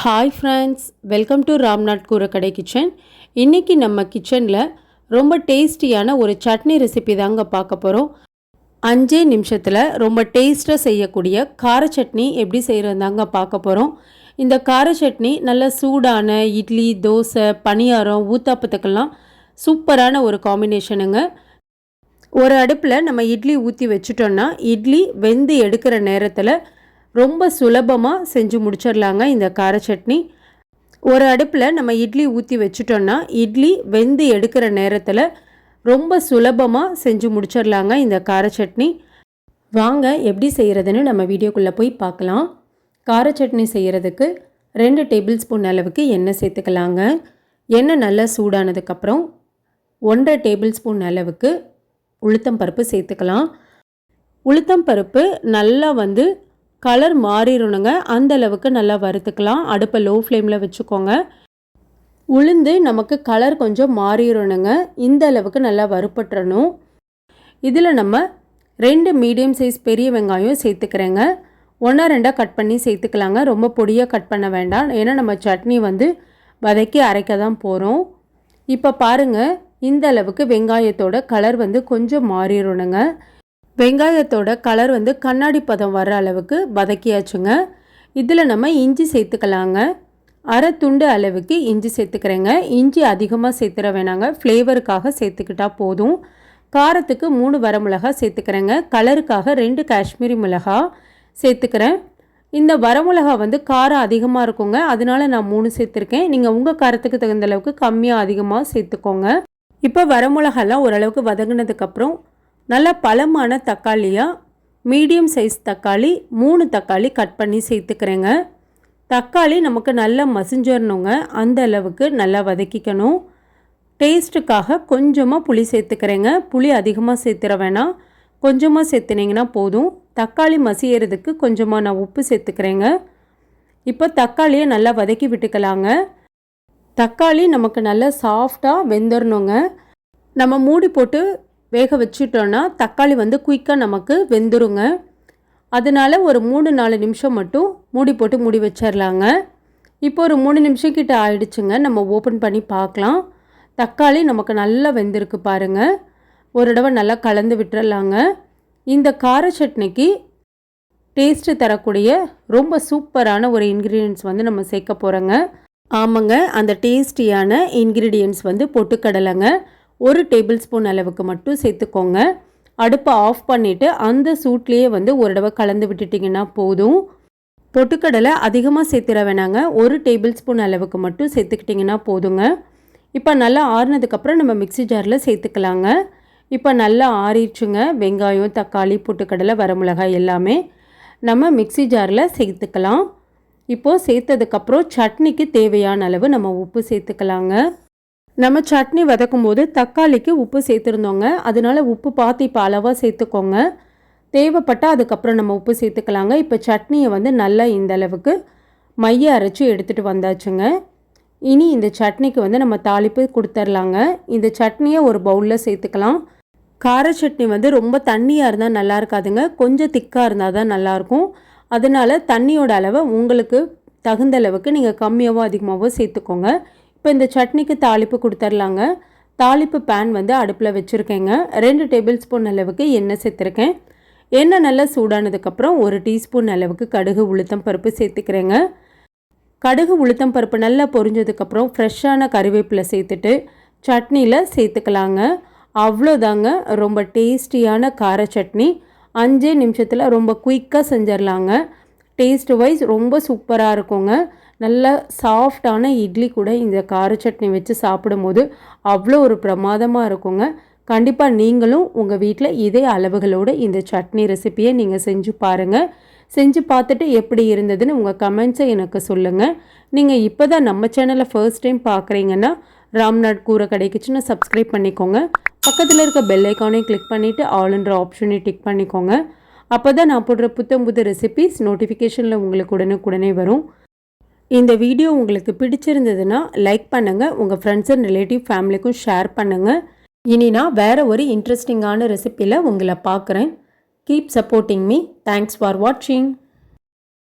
Hi friends welcome to Ramnath Koorakadai kitchen இன்றைக்கி நம்ம கிச்சனில் ரொம்ப டேஸ்டியான ஒரு சட்னி ரெசிபி தாங்க பார்க்க போகிறோம் அஞ்சே நிமிஷத்தில் ரொம்ப டேஸ்ட்டாக செய்யக்கூடிய கார சட்னி எப்படி செய்கிறதாங்க பார்க்க போகிறோம் இந்த கார சட்னி நல்ல சூடான இட்லி தோசை பணியாரம் ஊத்தாப்பத்துக்கெல்லாம் சூப்பரான ஒரு காம்பினேஷனுங்க ஒரு அடுப்பில் நம்ம இட்லி ஊற்றி வச்சுட்டோன்னா இட்லி வெந்து எடுக்கிற நேரத்தில் ரொம்ப சுலபமாக செஞ்சு முடிச்சிடலாங்க இந்த கார சட்னி. ஒரு அடுப்பில் நம்ம இட்லி ஊற்றி வச்சுட்டோன்னா இட்லி வெந்து எடுக்கிற நேரத்தில் ரொம்ப சுலபமாக செஞ்சு முடிச்சிடலாங்க இந்த கார சட்னி. வாங்க எப்படி செய்கிறதுன்னு நம்ம வீடியோக்குள்ளே போய் பார்க்கலாம். கார சட்னி செய்கிறதுக்கு ரெண்டு டேபிள் ஸ்பூன் அளவுக்கு எண்ணெய் சேர்த்துக்கலாங்க. எண்ணெய் நல்லா சூடானதுக்கப்புறம் ஒன்றரை டேபிள் ஸ்பூன் அளவுக்கு உளுத்தம் பருப்பு சேர்த்துக்கலாம். உளுத்தம் பருப்பு நல்லா வந்து கலர் மாறிடணுங்க. அந்த அளவுக்கு நல்லா வறுத்துக்கலாம். அடுப்பை லோ ஃப்ளேமில் வச்சுக்கோங்க. உளுந்து நமக்கு கலர் கொஞ்சம் மாறிடணுங்க. இந்த அளவுக்கு நல்லா வறுப்பட்டுறணும் இதில் நம்ம ரெண்டு மீடியம் சைஸ் பெரிய வெங்காயம் சேர்த்துக்கிறேங்க. ஒன்றா ரெண்டாக கட் பண்ணி சேர்த்துக்கலாங்க. ரொம்ப பொடியாக கட் பண்ண வேண்டாம். ஏன்னா நம்ம சட்னி வந்து வதக்கி அரைக்க தான் போகிறோம் இப்போ பாருங்கள் இந்த அளவுக்கு வெங்காயத்தோட கலர் வந்து கொஞ்சம் மாறிடணுங்க. வெங்காயத்தோட கலர் வந்து கண்ணாடி பதம் வர அளவுக்கு வதக்கியாச்சுங்க. இதில் நம்ம இஞ்சி சேர்த்துக்கலாங்க. அரை துண்டு அளவுக்கு இஞ்சி சேர்த்துக்கிறேங்க. இஞ்சி அதிகமாக சேர்த்துற வேணாங்க. ஃப்ளேவருக்காக சேர்த்துக்கிட்டா போதும். காரத்துக்கு மூணு வரமிளகா சேர்த்துக்கிறேங்க. கலருக்காக ரெண்டு காஷ்மீரி மிளகா சேர்த்துக்கிறேன். இந்த வரமிளகா வந்து காரம் அதிகமாக இருக்குங்க. அதனால நான் மூணு சேர்த்துருக்கேன். நீங்கள் உங்கள் காரத்துக்கு தகுந்த அளவுக்கு கம்மியாக அதிகமாக சேர்த்துக்கோங்க. இப்போ வரமிளகாலாம் ஓரளவுக்கு வதங்கினதுக்கப்புறம் நல்லா பழமான தக்காளியாக மீடியம் சைஸ் தக்காளி மூணு தக்காளி கட் பண்ணி சேர்த்துக்கிறேங்க. தக்காளி நமக்கு நல்லா மசிஞ்சிடணுங்க அந்த அளவுக்கு நல்லா வதக்கிக்கணும். டேஸ்ட்டுக்காக கொஞ்சமாக புளி சேர்த்துக்கிறேங்க. புளி அதிகமாக சேர்த்துற வேணாம். கொஞ்சமாக சேர்த்துனீங்கன்னா போதும். தக்காளி மசியறதுக்கு கொஞ்சமாக நான் உப்பு சேர்த்துக்கிறேங்க. இப்போ தக்காளியை நல்லா வதக்கி விட்டுக்கலாங்க. தக்காளி நமக்கு நல்லா சாஃப்டாக வெந்துடணுங்க நம்ம மூடி போட்டு வேக வச்சுட்டோன்னா தக்காளி வந்து குயிக்காக நமக்கு வெந்துருங்க. அதனால் ஒரு மூணு நாலு நிமிஷம் மட்டும் மூடி போட்டு மூடி வச்சிடலாங்க இப்போ ஒரு மூணு நிமிஷம் கிட்ட ஆயிடுச்சுங்க. நம்ம ஓப்பன் பண்ணி பார்க்கலாம். தக்காளி நமக்கு நல்லா வெந்திருக்கு பாருங்கள் ஒரு தடவை நல்லா கலந்து விட்டுறலாங்க. இந்த கார சட்னிக்கு டேஸ்ட்டு தரக்கூடிய ரொம்ப சூப்பரான ஒரு இன்க்ரீடியன்ஸ் வந்து நம்ம சேர்க்க போகிறோங்க ஆமாங்க. அந்த டேஸ்டியான இன்க்ரீடியன்ஸ் வந்து பொட்டுக்கடலைங்க. ஒரு டேபிள் ஸ்பூன் அளவுக்கு மட்டும் சேர்த்துக்கோங்க. அடுப்பை ஆஃப் பண்ணிவிட்டு அந்த சூட்லேயே வந்து ஒரு தடவை கலந்து விட்டுட்டிங்கன்னா போதும். பொட்டுக்கடலை அதிகமாக சேர்த்துட வேணாங்க. ஒரு டேபிள் ஸ்பூன் அளவுக்கு மட்டும் சேர்த்துக்கிட்டிங்கன்னா போதுங்க. இப்போ நல்லா ஆறுனதுக்கப்புறம் நம்ம மிக்சி ஜாரில் சேர்த்துக்கலாங்க. இப்போ நல்லா ஆறிடுச்சுங்க. வெங்காயம் தக்காளி பொட்டுக்கடலை வரமிளகாய் எல்லாமே நம்ம மிக்சி ஜாரில் சேர்த்துக்கலாம். இப்போது சேர்த்ததுக்கப்புறம் சட்னிக்கு தேவையான அளவு நம்ம உப்பு சேர்த்துக்கலாங்க. நம்ம சட்னி வதக்கும் போது தக்காளிக்கு உப்பு சேர்த்துருந்தோங்க. அதனால உப்பு பார்த்து இப்போ அளவாக சேர்த்துக்கோங்க. தேவைப்பட்டால் அதுக்கப்புறம் நம்ம உப்பு சேர்த்துக்கலாங்க. இப்போ சட்னியை வந்து நல்லா இந்த அளவுக்கு மைய அரைச்சி எடுத்துகிட்டு வந்தாச்சுங்க. இனி இந்த சட்னிக்கு வந்து நம்ம தாளிப்பு கொடுத்துர்லாங்க. இந்த சட்னியை ஒரு பவுலில் சேர்த்துக்கலாம். கார சட்னி வந்து ரொம்ப தண்ணியாக இருந்தால் நல்லா இருக்காதுங்க. கொஞ்சம் திக்காக இருந்தால் தான் நல்லாயிருக்கும் அதனால் தண்ணியோட அளவை உங்களுக்கு தகுந்த அளவுக்கு நீங்கள் கம்மியாகவோ அதிகமாகவோ சேர்த்துக்கோங்க. இப்போ இந்த சட்னிக்கு தாளிப்பு கொடுத்துர்லாங்க. தாளிப்பு பேன் வந்து அடுப்பில் வச்சுருக்கேங்க. ரெண்டு டேபிள் ஸ்பூன் அளவுக்கு எண்ணெய் சேர்த்துருக்கேன். எண்ணெய் நல்லா சூடானதுக்கப்புறம் ஒரு டீஸ்பூன் அளவுக்கு கடுகு உளுத்தம் பருப்பு சேர்த்துக்கிறேங்க. கடுகு உளுத்தம் பருப்பு நல்லா பொரிஞ்சதுக்கப்புறம் ஃப்ரெஷ்ஷான கறிவேப்பிலை சேர்த்துட்டு சட்னியில் சேர்த்துக்கலாங்க. அவ்வளோதாங்க. ரொம்ப டேஸ்டியான கார சட்னி. அஞ்சே நிமிஷத்தில் ரொம்ப குயிக்காக செஞ்சிடலாங்க டேஸ்ட் வைஸ் ரொம்ப சூப்பராக இருக்குங்க. நல்ல சாஃப்டான இட்லி கூட இந்த கார சட்னி வச்சு சாப்பிடும்போது அவ்வளோ ஒரு பிரமாதமாக இருக்குங்க. கண்டிப்பாக நீங்களும் உங்கள் வீட்டில் இதே அளவுகளோடு இந்த சட்னி ரெசிப்பியை நீங்கள் செஞ்சு பாருங்கள் செஞ்சு பார்த்துட்டு எப்படி இருந்ததுன்னு உங்கள் கமெண்ட்ஸை எனக்கு சொல்லுங்கள் நீங்கள் இப்போ தான் நம்ம சேனலை ஃபர்ஸ்ட் டைம் பார்க்குறீங்கன்னா ராம்நாட் கூரை கிடைக்குச்சுன்னு சப்ஸ்கிரைப் பண்ணிக்கோங்க. பக்கத்தில் இருக்க பெல் ஐக்கானையும் கிளிக் பண்ணிவிட்டு ஆளுன்ற ஆப்ஷனையும் டிக் பண்ணிக்கோங்க. அப்போ தான் நான் போடுற புத்தம் புது ரெசிபிஸ் நோட்டிஃபிகேஷனில் உங்களுக்கு உடனுக்குடனே வரும். இந்த வீடியோ உங்களுக்கு பிடிச்சிருந்ததுன்னா லைக் பண்ணுங்கள் உங்கள் ஃப்ரெண்ட்ஸ் அண்ட் ரிலேட்டிவ் ஃபேமிலிக்கும் ஷேர் பண்ணுங்கள் இனி நான் வேறு ஒரு இன்ட்ரெஸ்டிங்கான ரெசிப்பியில் உங்களை பார்க்குறேன். Keep supporting me thanks for வாட்சிங்